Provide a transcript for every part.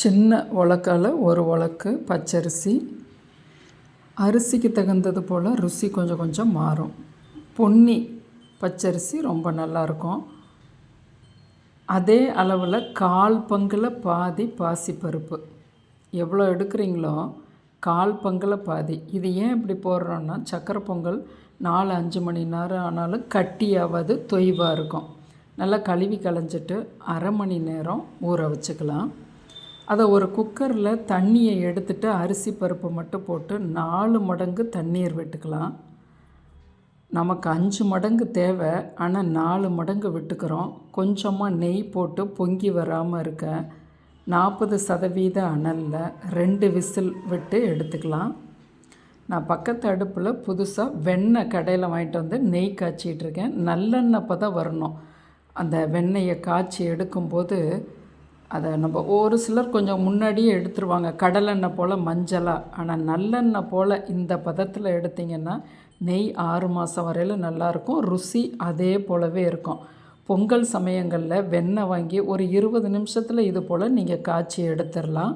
சின்ன உலக்கால் ஒரு உலக்கு பச்சரிசி. அரிசிக்கு தகுந்தது போல் ருசி கொஞ்சம் கொஞ்சம் மாறும். பொன்னி பச்சரிசி ரொம்ப நல்லாயிருக்கும் அதே அளவில் கால் பங்கில் பாதி பாசிப்பருப்பு எவ்வளோ எடுக்கிறீங்களோ கால் பங்கில் பாதி. இது ஏன் இப்படி போடுறோன்னா சக்கரை பொங்கல் நாலு அஞ்சு மணி நேரம் ஆனாலும் கட்டியாவது தொய்வாக இருக்கும். நல்லா கழுவி களைஞ்சிட்டு அரை மணி நேரம் ஊற வச்சுக்கலாம். அதை ஒரு குக்கரில் தண்ணியை எடுத்துட்டு அரிசி பருப்பு மட்டும் போட்டு நாலு மடங்கு தண்ணீர் விட்டுக்கலாம். நமக்கு அஞ்சு மடங்கு தேவை. ஆனால் நாலு மடங்கு விட்டுக்கிறோம். கொஞ்சமாக நெய் போட்டு பொங்கி வராமல் இருக்க நாற்பது சதவீத அனலில் ரெண்டு விசில் விட்டு எடுத்துக்கலாம். நான் பக்கத்து அடுப்பில் புதுசாக வெண்ணெய் கடையில் வாங்கிட்டு வந்து நெய் காய்ச்சிட்டு இருக்கேன். நல்லெண்ணெய் தான் வரணும். அந்த வெண்ணெயை காய்ச்சி எடுக்கும்போது அதை நம்ம ஒரு சிலர் கொஞ்சம் முன்னாடியே எடுத்துருவாங்க. கடலெண்ணெய் போல் மஞ்சளாக ஆனால் நல்லெண்ணெய் போல் இந்த பதத்தில் எடுத்திங்கன்னா நெய் ஆறு மாதம் வரையில் நல்லாயிருக்கும். ருசி அதே போலவே இருக்கும். பொங்கல் சமயங்களில் வெண்ணெய் வாங்கி ஒரு இருபது நிமிஷத்தில் இது போல் நீங்கள் காய்ச்சி எடுத்துடலாம்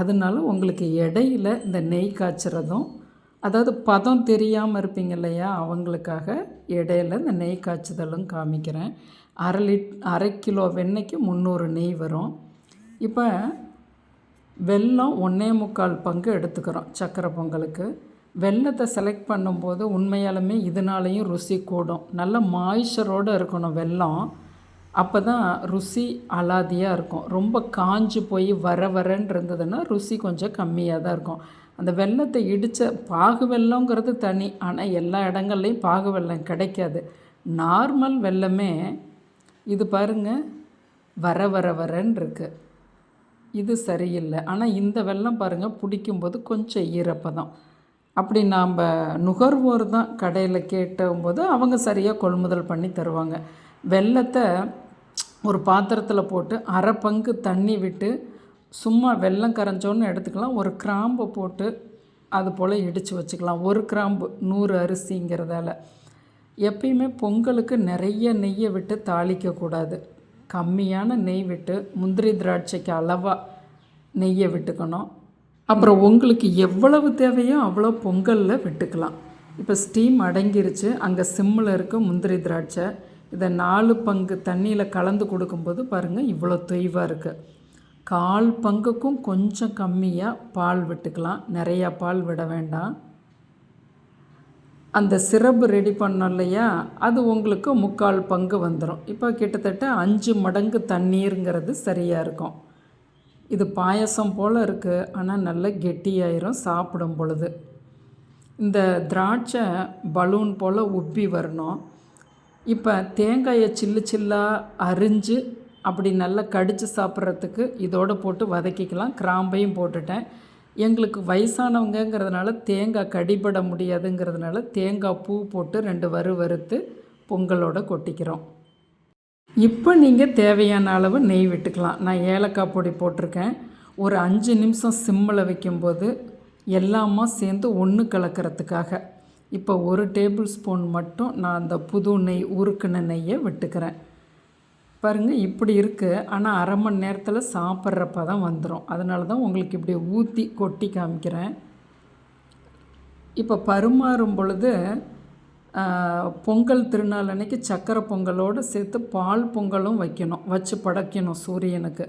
அதனால உங்களுக்கு இடையில இந்த நெய் காய்ச்சறதும் அதாவது பதம் தெரியாமல் இருப்பீங்க இல்லையா? அவங்களுக்காக இடையில இந்த நெய் காய்ச்சுதலும் காமிக்கிறேன். அரை லிட் அரை கிலோ வெண்ணெய்க்கு முந்நூறு நெய் வரும். இப்போ வெல்லம் ஒன்றே முக்கால் பங்கு எடுத்துக்கிறோம் சக்கரை பொங்கலுக்கு. வெல்லத்தை செலக்ட் பண்ணும்போது உண்மையாலுமே இதனாலையும் ருசி கூடும். நல்ல மாய்ச்சரோடு இருக்கணும் வெல்லம். அப்போ தான் ருசி அலாதியாக இருக்கும். ரொம்ப காஞ்சு போய் வர வரன்னு இருந்ததுன்னா ருசி கொஞ்சம் கம்மியாக தான் இருக்கும். அந்த வெல்லத்தை இடித்த பாகு வெல்லங்கிறது தனி ஆனால் எல்லா இடங்கள்லையும் பாகு வெல்லம் கிடைக்காது. நார்மல் வெல்லமே இது பாருங்கள் வர வர வரன்னு இருக்குது இது சரியில்லை. ஆனால் இந்த வெல்லம் பாருங்கள் பிடிக்கும்போது கொஞ்சம் ஈரப்பதம். அப்படி நாம் நுகர்வோர் தான் கடையில் கேட்டபோது அவங்க சரியாக கொள்முதல் பண்ணி தருவாங்க. வெல்லத்தை ஒரு பாத்திரத்தில் போட்டு அரை பங்கு தண்ணி விட்டு சும்மா வெல்லம் கரைஞ்சோன்னு எடுத்துக்கலாம். ஒரு கிராம்பை போட்டு அது போல் இடித்து வச்சுக்கலாம். ஒரு கிராம்பு நூறு அரிசிங்கிறதால. எப்பயுமே பொங்கலுக்கு நிறைய நெய்யை விட்டு தாளிக்கக்கூடாது கம்மியான நெய் விட்டு முந்திரி திராட்சைக்கு அளவாக நெய்யை விட்டுக்கணும். அப்புறம் உங்களுக்கு எவ்வளவு தேவையோ அவ்வளோ பொங்கலில் விட்டுக்கலாம். இப்போ ஸ்டீம் அடங்கிருச்சு. அங்கே சிம்மில் இருக்க முந்திரி திராட்சை இதை நாலு பங்கு தண்ணியில் கலந்து கொடுக்கும்போது பாருங்கள் இவ்வளோ தொய்வாக இருக்குது கால் பங்குக்கும் கொஞ்சம் கம்மியாக பால் விட்டுக்கலாம். நிறையா பால் விட வேண்டாம். அந்த சிரப்பு ரெடி பண்ணோம் இல்லையா? அது உங்களுக்கு முக்கால் பங்கு வந்துடும் இப்போ கிட்டத்தட்ட அஞ்சு மடங்கு தண்ணீருங்கிறது சரியாக இருக்கும். இது பாயசம் போல் இருக்குது ஆனால் நல்ல கெட்டியாயிரும் சாப்பிடும் பொழுது. இந்த திராட்சை பலூன் போல் உப்பி வரணும். இப்போ தேங்காயை சில்லு சில்லாக அரிஞ்சு அப்படி நல்லா கடித்து சாப்பிட்றதுக்கு இதோடு போட்டு வதக்கிக்கலாம். கிராம்பையும் போட்டுட்டேன். எங்களுக்கு வயசானவங்கங்கிறதுனால தேங்காய் கடிபட முடியாதுங்கிறதுனால தேங்காய் பூ போட்டு ரெண்டு வறு வறுத்து பொங்கலோடு கொட்டிக்கிறோம். இப்போ நீங்கள் தேவையான அளவு நெய் விட்டுக்கலாம். நான் ஏலக்காய் பொடி போட்டிருக்கேன். ஒரு அஞ்சு நிமிஷம் சிம்மில் வைக்கும்போது எல்லாமா சேர்ந்து ஒன்று கலக்கிறதுக்காக. இப்போ ஒரு டேபிள் ஸ்பூன் மட்டும் நான் அந்த புது நெய் உருக்கின நெய்யை விட்டுக்கிறேன். பாருங்கள் இப்படி இருக்குது ஆனால் அரை மணி நேரத்தில் சாப்பிட்றப்ப தான் வந்துடும் அதனால தான் உங்களுக்கு இப்படி ஊற்றி கொட்டி காமிக்கிறேன். இப்போ பருமாறும் பொழுது பொங்கல் திருநாள் அன்னைக்கு சக்கரை பொங்கலோடு சேர்த்து பால் பொங்கலும் வைக்கணும். வச்சு படைக்கணும் சூரியனுக்கு.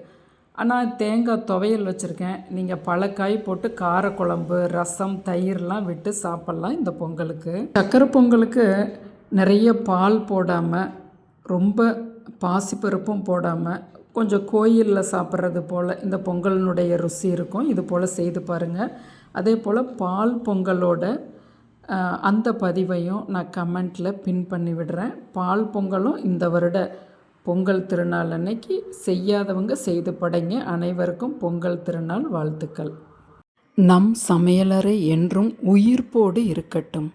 ஆனால் தேங்காய் துவையல் வச்சுருக்கேன். நீங்கள் பழக்காய் போட்டு காரக்குழம்பு ரசம் தயிர்லாம் விட்டு சாப்பிட்லாம் இந்த பொங்கலுக்கு. சக்கரை பொங்கலுக்கு நிறைய பால் போடாமல் ரொம்ப பாசிப்பருப்பும் போடாமல் கொஞ்சம் கோயிலில் சாப்பிட்றது போல் இந்த பொங்கலினுடைய ருசி இருக்கும். இது போல் செய்து பாருங்கள் அதே போல் பால் பொங்கலோட அந்த பதிவையும் நான் கமெண்ட்டில் பின் பண்ணி விடுறேன். பால் பொங்கலும் இந்த வருட பொங்கல் திருநாள் அன்னைக்கு செய்யாதவங்க செய்து படைங்க. அனைவருக்கும் பொங்கல் திருநாள் வாழ்த்துக்கள். நம் சமையலறை என்றும் உயிர்ப்போடு இருக்கட்டும்.